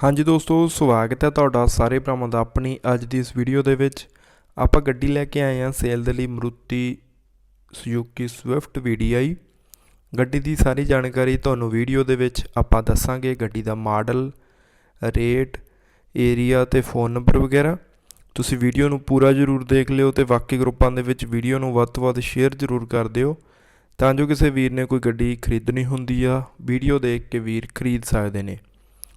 ਹਾਂਜੀ ਦੋਸਤੋ, ਸਵਾਗਤ ਹੈ ਤੁਹਾਡਾ ਸਾਰੇ ਭਰਾਵਾਂ ਦਾ ਆਪਣੀ ਅੱਜ ਦੀ ਇਸ ਵੀਡੀਓ ਦੇ ਵਿੱਚ। ਆਪਾਂ ਗੱਡੀ ਲੈ ਕੇ ਆਏ ਹਾਂ ਸੇਲ ਦੇ ਲਈ ਮਰੂਤੀ ਸੁਜ਼ੂਕੀ ਸਵਿਫਟ VDI ਗੱਡੀ ਦੀ ਸਾਰੀ ਜਾਣਕਾਰੀ ਤੁਹਾਨੂੰ ਵੀਡੀਓ ਦੇ ਵਿੱਚ ਆਪਾਂ ਦੱਸਾਂਗੇ। ਗੱਡੀ ਦਾ ਮਾਡਲ, ਰੇਟ, ਏਰੀਆ ਤੇ ਫੋਨ ਨੰਬਰ ਵਗੈਰਾ। ਤੁਸੀਂ ਵੀਡੀਓ ਨੂੰ ਪੂਰਾ ਜ਼ਰੂਰ ਦੇਖ ਲਿਓ ਤੇ ਬਾਕੀ ਗਰੁੱਪਾਂ ਦੇ ਵਿੱਚ ਵੀਡੀਓ ਨੂੰ ਵੱਧ ਤੋਂ ਵੱਧ ਸ਼ੇਅਰ ਜ਼ਰੂਰ ਕਰ ਦਿਓ। ਤਾਂ ਜੋ ਕਿਸੇ ਵੀਰ ਨੇ ਕੋਈ ਗੱਡੀ ਖਰੀਦਣੀ ਹੁੰਦੀ ਆ ਵੀਡੀਓ ਦੇਖ ਕੇ ਵੀਰ ਖਰੀਦ ਸਕਦੇ ਨੇ।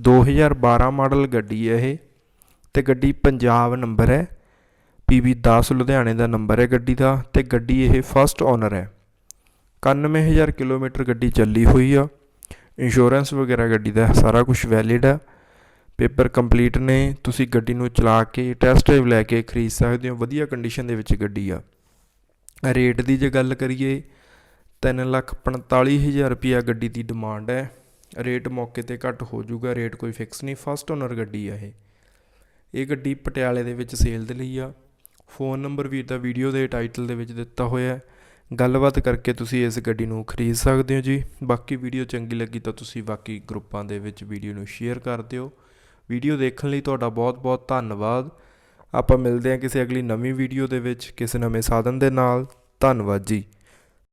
2012 model ਗੱਡੀ ਹੈ ਇਹ ਅਤੇ ਗੱਡੀ ਪੰਜਾਬ ਨੰਬਰ ਹੈ। PB 10 ਲੁਧਿਆਣੇ ਦਾ ਨੰਬਰ ਹੈ ਗੱਡੀ ਦਾ ਅਤੇ ਗੱਡੀ ਇਹ ਫਸਟ ਓਨਰ ਹੈ। 91000 ਕਿਲੋਮੀਟਰ ਗੱਡੀ ਚੱਲੀ ਹੋਈ ਆ। ਇੰਸ਼ੋਰੈਂਸ ਵਗੈਰਾ ਗੱਡੀ ਦਾ ਸਾਰਾ ਕੁਝ ਵੈਲਿਡ ਆ। ਪੇਪਰ ਕੰਪਲੀਟ ਨੇ। ਤੁਸੀਂ ਗੱਡੀ ਨੂੰ ਚਲਾ ਕੇ ਟੈਸਟ ਡਰਾਈਵ ਲੈ ਕੇ ਖਰੀਦ ਸਕਦੇ ਹੋ। ਵਧੀਆ ਕੰਡੀਸ਼ਨ ਦੇ ਵਿੱਚ ਗੱਡੀ ਆ। ਰੇਟ ਦੀ ਜੇ ਗੱਲ ਕਰੀਏ 345000 ਰੁਪਿਆ ਗੱਡੀ ਦੀ ਡਿਮਾਂਡ ਹੈ। ਰੇਟ ਮੌਕੇ ਤੇ ਘੱਟ ਹੋ ਜਾਊਗਾ, ਰੇਟ ਕੋਈ ਫਿਕਸ ਨਹੀਂ। ਫਸਟ ਓਨਰ ਗੱਡੀ ਆ ਇਹ। ਇਹ ਗੱਡੀ ਪਟਿਆਲੇ ਦੇ ਵਿੱਚ ਸੇਲ ਦੇ ਲਈ ਆ। ਫੋਨ ਨੰਬਰ ਵੀ ਤਾਂ ਵੀਡੀਓ ਦੇ ਟਾਈਟਲ ਦੇ ਵਿੱਚ ਦਿੱਤਾ ਹੋਇਆ ਹੈ। ਗੱਲਬਾਤ ਕਰਕੇ ਤੁਸੀਂ ਇਸ ਗੱਡੀ ਨੂੰ ਖਰੀਦ ਸਕਦੇ ਹੋ ਜੀ। ਬਾਕੀ ਵੀਡੀਓ ਚੰਗੀ ਲੱਗੀ ਤਾਂ ਤੁਸੀਂ ਬਾਕੀ ਗਰੁੱਪਾਂ ਦੇ ਵਿੱਚ ਵੀਡੀਓ ਨੂੰ ਸ਼ੇਅਰ ਕਰ ਦਿਓ। ਵੀਡੀਓ ਦੇਖਣ ਲਈ ਤੁਹਾਡਾ ਬਹੁਤ-ਬਹੁਤ ਧੰਨਵਾਦ। ਆਪਾਂ ਮਿਲਦੇ ਹਾਂ ਕਿਸੇ ਅਗਲੀ ਨਵੀਂ ਵੀਡੀਓ ਦੇ ਵਿੱਚ, ਕਿਸੇ ਨਵੇਂ ਸਾਧਨ ਦੇ ਨਾਲ। ਧੰਨਵਾਦ ਜੀ।